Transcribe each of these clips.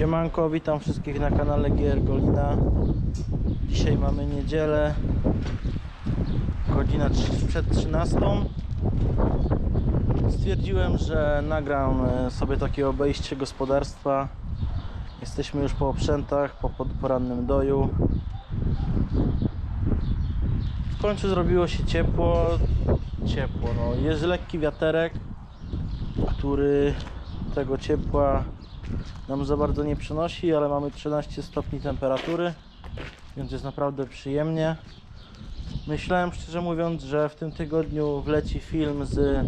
Siemanko, witam wszystkich na kanale GR Golina. Dzisiaj mamy niedzielę, godzina przed 13. Stwierdziłem, że nagram e, sobie takie obejście gospodarstwa. Jesteśmy już po oprzętach, po porannym doju. W końcu zrobiło się ciepło. Ciepło, no. Jest lekki wiaterek, który tego ciepła nam za bardzo nie przynosi, ale mamy 13 stopni temperatury, więc jest naprawdę przyjemnie. Myślałem szczerze mówiąc, że w tym tygodniu wleci film z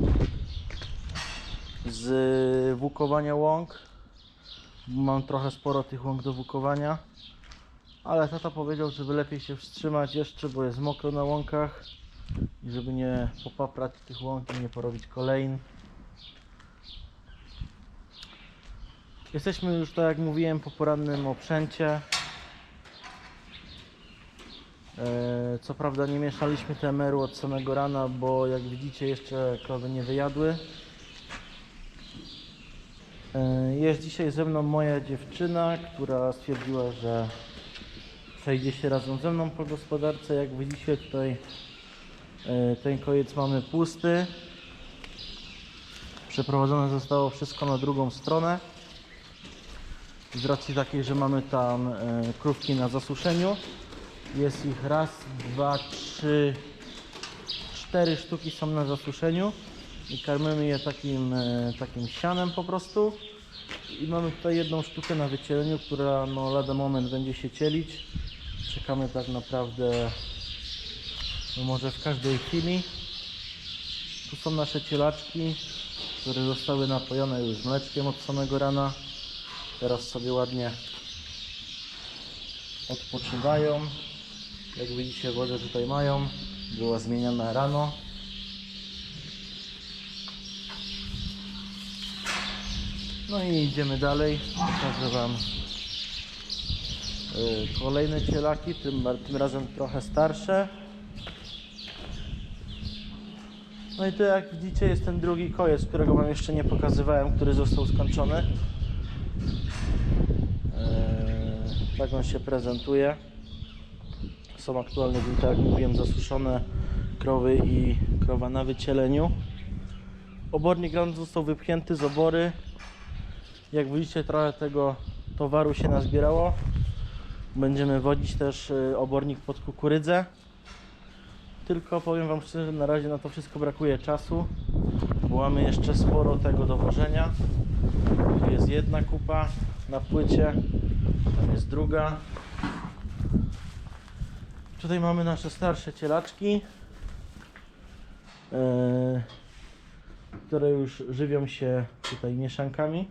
z wukowania łąk. Mam trochę sporo tych łąk do wukowania, ale tata powiedział, żeby lepiej się wstrzymać jeszcze, bo jest mokro na łąkach i żeby nie popaprać tych łąk i nie porobić kolejn. Jesteśmy już, tak jak mówiłem, po porannym oprzęcie. E, Co prawda nie mieszaliśmy temeru od samego rana, bo jak widzicie jeszcze krowy nie wyjadły. E, Jest dzisiaj ze mną moja dziewczyna, która stwierdziła, że przejdzie się razem ze mną po gospodarce. Jak widzicie tutaj e, ten kojec mamy pusty. Przeprowadzone zostało wszystko na drugą stronę. Z racji takiej, że mamy tam e, krówki na zasuszeniu. Jest ich raz, dwa, trzy, cztery sztuki są na zasuszeniu i karmimy je takim, e, takim sianem po prostu. I mamy tutaj jedną sztukę na wycieleniu, która no lada moment będzie się cielić. Czekamy tak naprawdę no może w każdej chwili. Tu są nasze cielaczki, które zostały napojone już mleczkiem od samego rana. Teraz sobie ładnie odpoczywają. Jak widzicie wodę tutaj mają. Była zmieniana rano. No i idziemy dalej. Pokażę Wam y, kolejne cielaki, tym, tym razem trochę starsze. No i tu jak widzicie jest ten drugi kojec, którego Wam jeszcze nie pokazywałem, który został skończony. Tak on się prezentuje. Są aktualnie, tak jak mówiłem, zasuszone krowy i krowa na wycieleniu. Obornik rano został wypchnięty z obory. Jak widzicie, trochę tego towaru się nazbierało. Będziemy wodzić też y, obornik pod kukurydzę. Tylko powiem Wam szczerze, na razie na to wszystko brakuje czasu, bo mamy jeszcze sporo tego do wożenia. Tu jest jedna kupa na płycie, tam jest druga. Tutaj mamy nasze starsze cielaczki, e, które już żywią się tutaj mieszankami,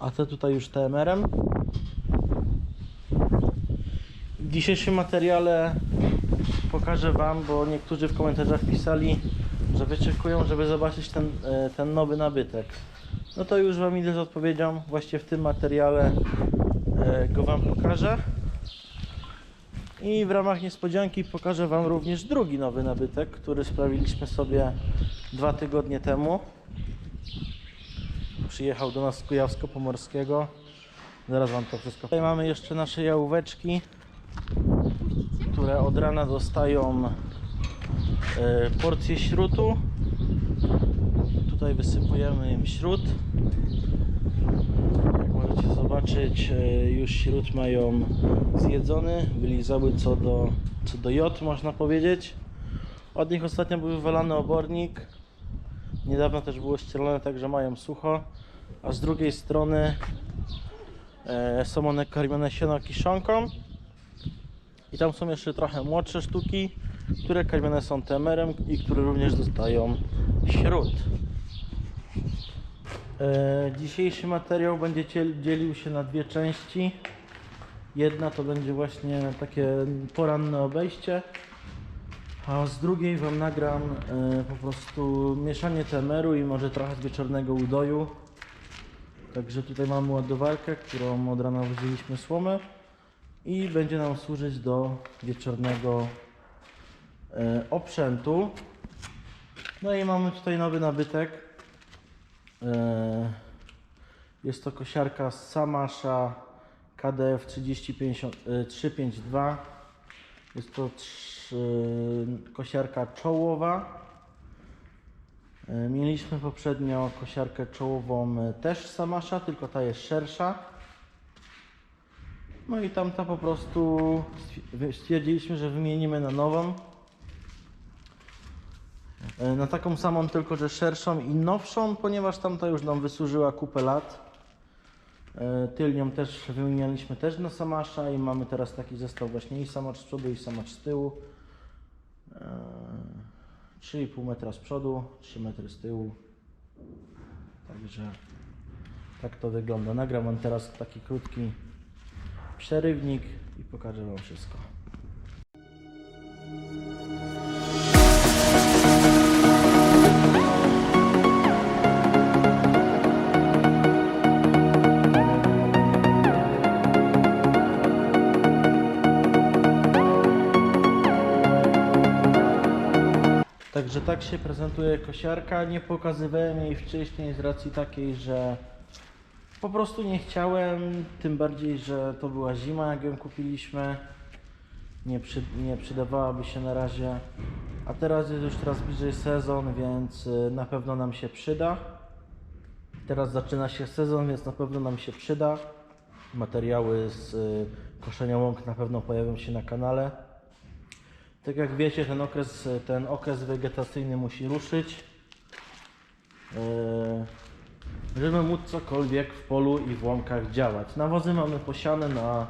a te tutaj już TMR-em. W dzisiejszym materiale pokażę Wam, bo niektórzy w komentarzach pisali, że wyczekują, żeby zobaczyć ten, e, ten nowy nabytek. No to już Wam idę z odpowiedzią. Właśnie w tym materiale e, go Wam pokażę. I w ramach niespodzianki pokażę Wam również drugi nowy nabytek, który sprawiliśmy sobie dwa tygodnie temu. Przyjechał do nas z Kujawsko-Pomorskiego. Zaraz Wam to wszystko. Tutaj mamy jeszcze nasze jałóweczki które od rana dostają e, porcję śrutu. Tutaj wysypujemy im śrut. Jak możecie zobaczyć, e, już śrut mają zjedzony, wylizały co do, co do jod, można powiedzieć. Od nich ostatnio był wywalany obornik. Niedawno też było ścielone, także mają sucho. A z drugiej strony e, są one karmione siano kiszonką. I tam są jeszcze trochę młodsze sztuki, które karmione są temerem i które również dostają śród. E, dzisiejszy materiał będzie dzielił się na dwie części. Jedna to będzie właśnie takie poranne obejście, a z drugiej Wam nagram e, po prostu mieszanie temeru i może trochę wieczornego udoju. Także tutaj mamy ładowarkę, którą od rana wzięliśmy słomę i będzie nam służyć do wieczornego e, oprzętu. No i mamy tutaj nowy nabytek. E, Jest to kosiarka z Samasza KDF 3050, y, 352. Jest to trzy, kosiarka czołowa. Y, Mieliśmy poprzednio kosiarkę czołową też z Samasza, tylko ta jest szersza. No i tamta po prostu stwi- stwierdziliśmy, że wymienimy na nową. E, Na taką samą, tylko że szerszą i nowszą, ponieważ tamta już nam wysłużyła kupę lat. E, Tylnią też wymienialiśmy też na Samasza i mamy teraz taki zestaw właśnie i Samacz z przodu i Samacz z tyłu. E, 3,5 metra z przodu, 3 metry z tyłu. Także tak to wygląda. Nagram Wam teraz taki krótki przerywnik i pokażę Wam wszystko. Tak się prezentuje kosiarka. Nie pokazywałem jej wcześniej z racji takiej, że po prostu nie chciałem, tym bardziej, że to była zima, jak ją kupiliśmy. Nie, przy, nie przydawałaby się na razie. A teraz jest już teraz bliżej sezon, więc y, na pewno nam się przyda. Teraz zaczyna się sezon, więc na pewno nam się przyda. Materiały z y, koszenia łąk na pewno pojawią się na kanale. Tak jak wiecie, ten okres, ten okres wegetacyjny musi ruszyć. Eee, żeby móc cokolwiek w polu i w łąkach działać. Nawozy mamy posiane na,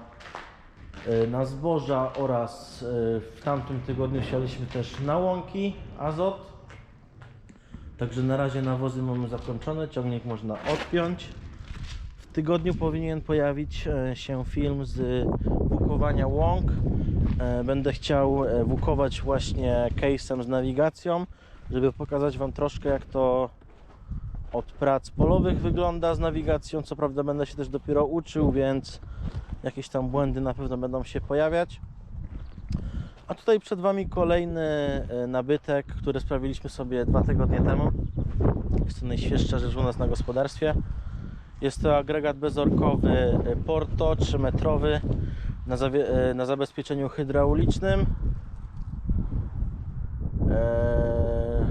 e, na zboża oraz e, w tamtym tygodniu sialiśmy też na łąki azot. Także na razie nawozy mamy zakończone, ciągnik można odpiąć. W tygodniu powinien pojawić e, się film z wukowania łąk. E, Będę chciał e, wukować właśnie case'em z nawigacją, żeby pokazać Wam troszkę jak to od prac polowych wygląda z nawigacją. Co prawda będę się też dopiero uczył, więc jakieś tam błędy na pewno będą się pojawiać. A tutaj przed Wami kolejny e, nabytek, który sprawiliśmy sobie dwa tygodnie temu. Jest to najświeższa rzecz u nas na gospodarstwie. Jest to agregat bezorkowy Porto 3-metrowy na, e, na zabezpieczeniu hydraulicznym. Eee,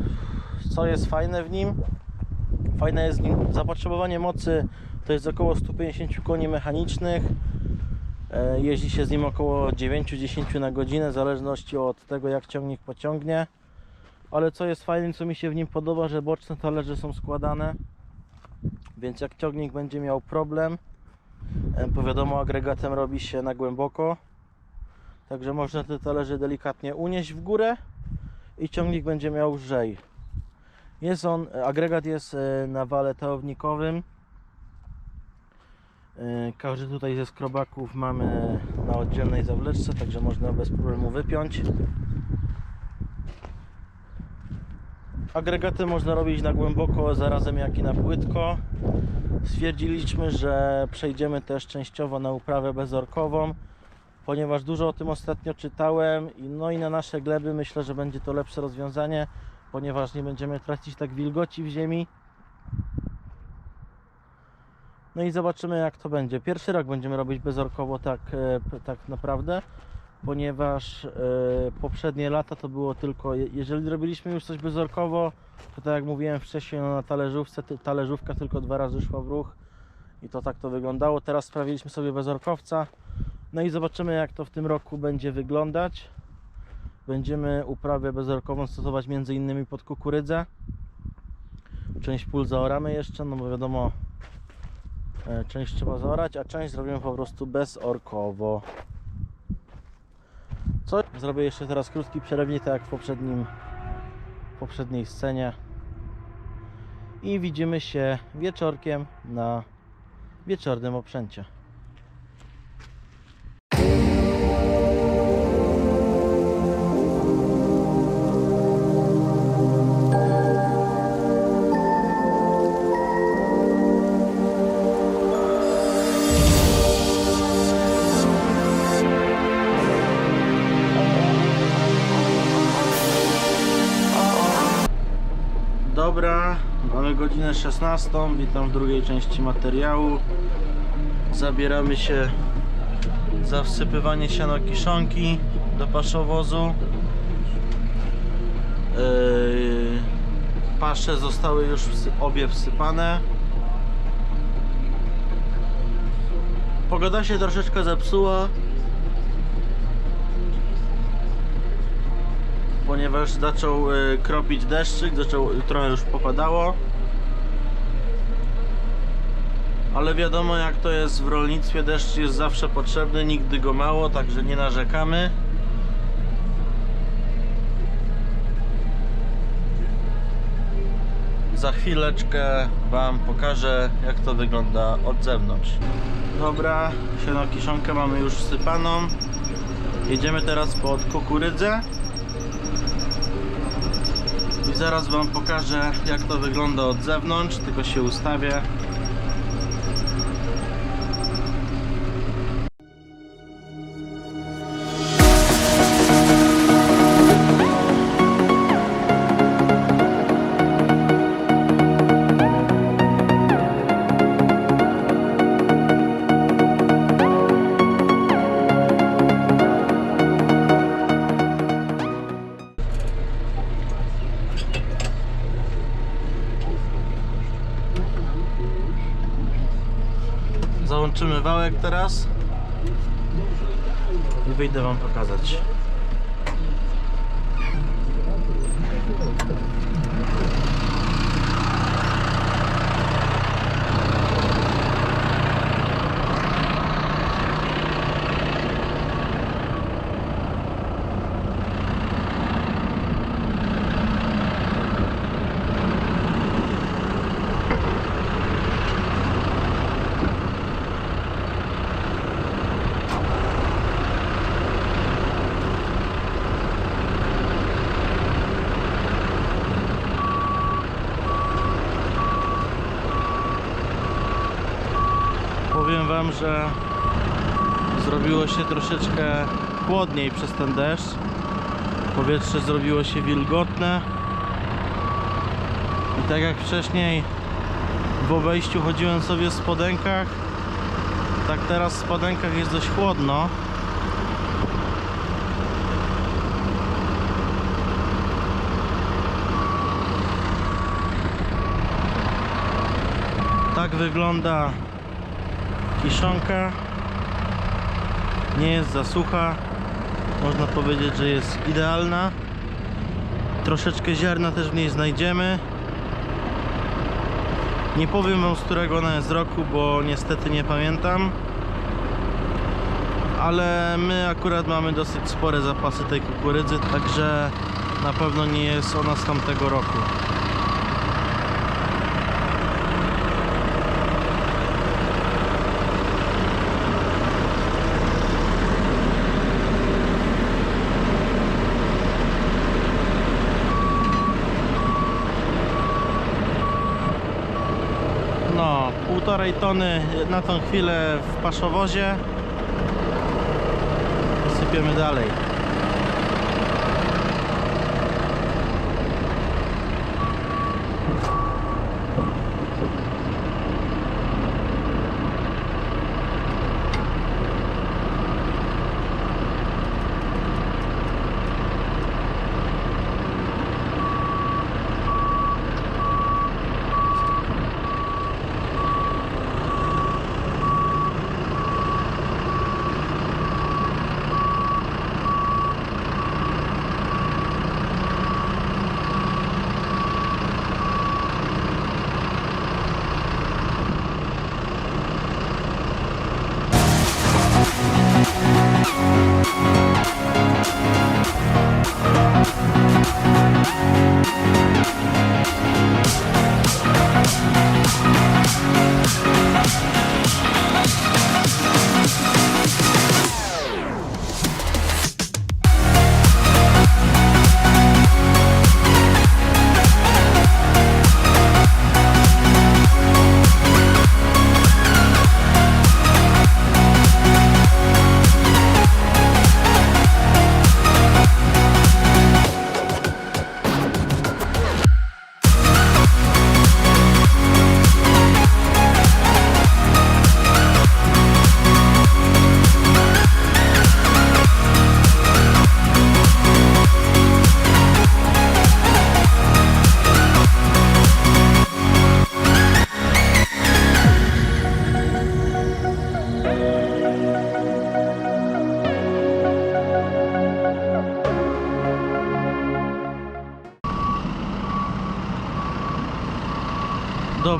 Co jest fajne w nim? Fajne jest w nim zapotrzebowanie mocy to jest około 150 koni mechanicznych. E, Jeździ się z nim około 9-10 na godzinę, w zależności od tego jak ciągnik pociągnie. Ale co jest fajne, co mi się w nim podoba, że boczne talerze są składane. Więc jak ciągnik będzie miał problem, e, bo wiadomo agregatem robi się na głęboko. Także można te talerze delikatnie unieść w górę i ciągnik będzie miał lżej. Jest on, agregat jest e, na wale teownikowym. E, Każdy tutaj ze skrobaków mamy na oddzielnej zawleczce, także można bez problemu wypiąć. Agregaty można robić na głęboko, zarazem jak i na płytko. Stwierdziliśmy, że przejdziemy też częściowo na uprawę bezorkową, ponieważ dużo o tym ostatnio czytałem. No i na nasze gleby myślę, że będzie to lepsze rozwiązanie, ponieważ nie będziemy tracić tak wilgoci w ziemi. No i zobaczymy jak to będzie. Pierwszy rok będziemy robić bezorkowo tak, e, tak naprawdę, ponieważ e, poprzednie lata to było tylko, je- jeżeli robiliśmy już coś bezorkowo, to tak jak mówiłem wcześniej, no na talerzówce, talerzówka tylko dwa razy szła w ruch i to tak to wyglądało. Teraz sprawiliśmy sobie bezorkowca, no i zobaczymy jak to w tym roku będzie wyglądać. Będziemy uprawę bezorkową stosować między innymi pod kukurydzę. Część pól zaoramy jeszcze, no bo wiadomo, e, część trzeba zaorać, a część zrobimy po prostu bezorkowo. Co? Zrobię jeszcze teraz krótki przerywnik, tak jak w poprzednim, w poprzedniej scenie. I widzimy się wieczorkiem na wieczornym oprzęcie. Godzinę 16. Witam w drugiej części materiału. Zabieramy się za wsypywanie siano kiszonki do paszowozu. Yy, pasze zostały już obie wsypane. Pogoda się troszeczkę zepsuła. Ponieważ zaczął y, kropić deszczyk, zaczął, trochę już popadało. Ale wiadomo jak to jest w rolnictwie, deszcz jest zawsze potrzebny, nigdy go mało, także nie narzekamy. Za chwileczkę Wam pokażę jak to wygląda od zewnątrz. Dobra, siano kiszonkę mamy już wsypaną. Jedziemy teraz pod kukurydzę. I zaraz Wam pokażę jak to wygląda od zewnątrz, tylko się ustawię. Załączymy wałek teraz i wyjdę Wam pokazać. Wam, że zrobiło się troszeczkę chłodniej przez ten deszcz. Powietrze zrobiło się wilgotne. I tak jak wcześniej w obejściu chodziłem sobie w spodenkach, tak teraz w spodenkach jest dość chłodno. Tak wygląda kiszonka. Nie jest za sucha. Można powiedzieć, że jest idealna. Troszeczkę ziarna też w niej znajdziemy. Nie powiem wam z którego ona jest roku, bo niestety nie pamiętam. Ale my akurat mamy dosyć spore zapasy tej kukurydzy, także na pewno nie jest ona z tamtego roku. No, półtorej tony na tą chwilę w paszowozie. Sypiemy dalej.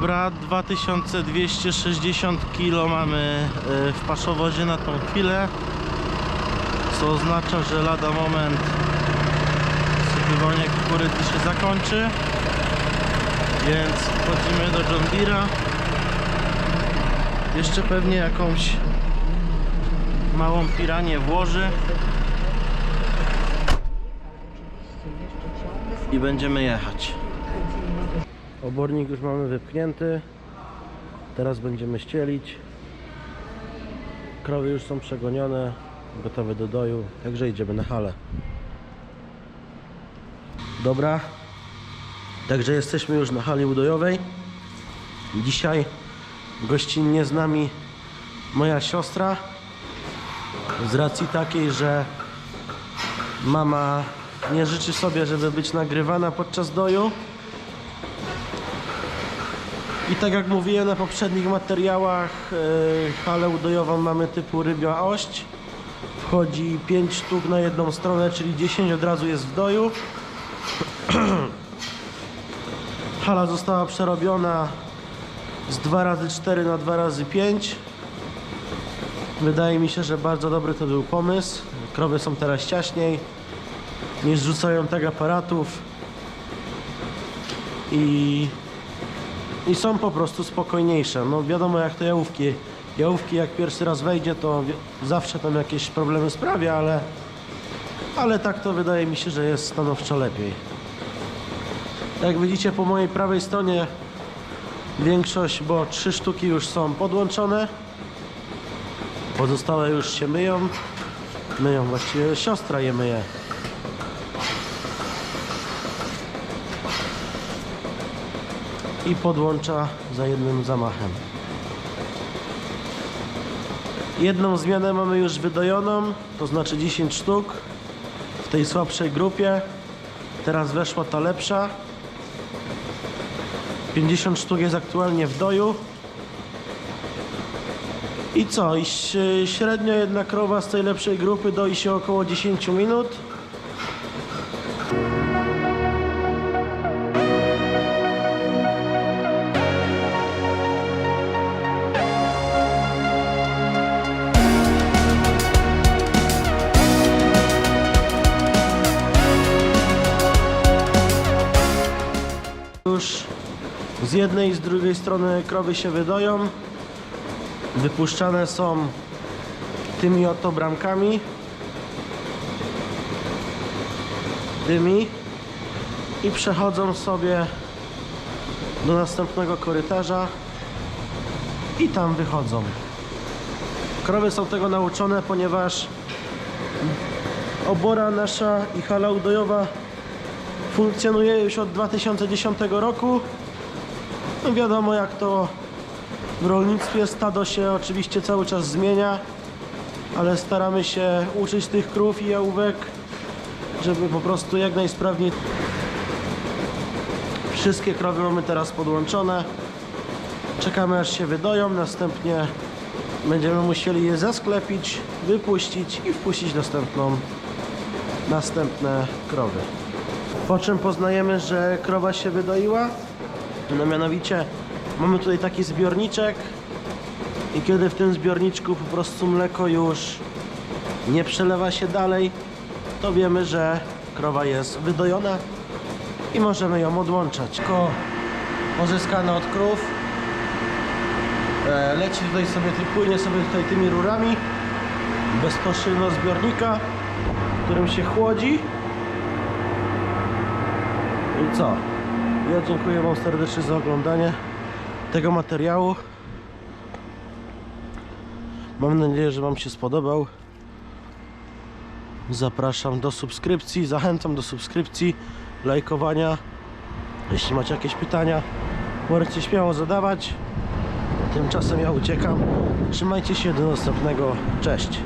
Dobra, 2260 kg mamy e, w paszowozie na tą chwilę. Co oznacza, że lada moment sypywanie kukurydzy się zakończy. Więc wchodzimy do John Deere'a. Jeszcze pewnie jakąś małą piranię włoży. I będziemy jechać. Obornik już mamy wypchnięty. Teraz będziemy ścielić. Krowy już są przegonione, gotowe do doju, także idziemy na halę. Dobra, także jesteśmy już na hali udojowej. Dzisiaj gościnnie z nami moja siostra. Z racji takiej, że mama nie życzy sobie, żeby być nagrywana podczas doju. I tak jak mówiłem na poprzednich materiałach, yy, halę udojową mamy typu rybia ość. Wchodzi 5 sztuk na jedną stronę, czyli 10 od razu jest w doju. Hala została przerobiona z 2 razy 4 na 2 razy 5 Wydaje mi się, że bardzo dobry to był pomysł. Krowy są teraz ciaśniej, nie zrzucają tak aparatów i, i są po prostu spokojniejsze. No wiadomo jak to jałówki. Jałówki jak pierwszy raz wejdzie to zawsze tam jakieś problemy sprawia, ale, ale tak to wydaje mi się, że jest stanowczo lepiej. Jak widzicie po mojej prawej stronie większość, bo trzy sztuki już są podłączone. Pozostałe już się myją. Myją, właściwie siostra je myje. I podłącza za jednym zamachem. Jedną zmianę mamy już wydojoną, to znaczy 10 sztuk w tej słabszej grupie. Teraz weszła ta lepsza. 50 sztuk jest aktualnie w doju. I co? Ś- średnio jedna krowa z tej lepszej grupy doi się około 10 minut. Już z jednej i z drugiej strony krowy się wydoją. Wypuszczane są tymi oto bramkami. Tymi. I przechodzą sobie do następnego korytarza. I tam wychodzą. Krowy są tego nauczone ponieważ obora nasza i hala udojowa funkcjonuje już od 2010 roku no wiadomo jak to w rolnictwie stado się oczywiście cały czas zmienia, ale staramy się uczyć tych krów i jałówek, żeby po prostu jak najsprawniej. Wszystkie krowy mamy teraz podłączone. Czekamy aż się wydoją, następnie będziemy musieli je zasklepić, wypuścić i wpuścić następną, następne krowy. Po czym poznajemy, że krowa się wydoiła? No mianowicie mamy tutaj taki zbiorniczek i kiedy w tym zbiorniczku po prostu mleko już nie przelewa się dalej, to wiemy, że krowa jest wydojona i możemy ją odłączać. Ko pozyskane od krów e, leci tutaj sobie, płynie sobie tutaj tymi rurami bezpośrednio zbiornika, którym się chłodzi i co? Ja dziękuję Wam serdecznie za oglądanie tego materiału. Mam nadzieję, że Wam się spodobał. Zapraszam do subskrypcji, zachęcam do subskrypcji, lajkowania. Jeśli macie jakieś pytania, możecie śmiało zadawać. Tymczasem ja uciekam. Trzymajcie się do następnego. Cześć.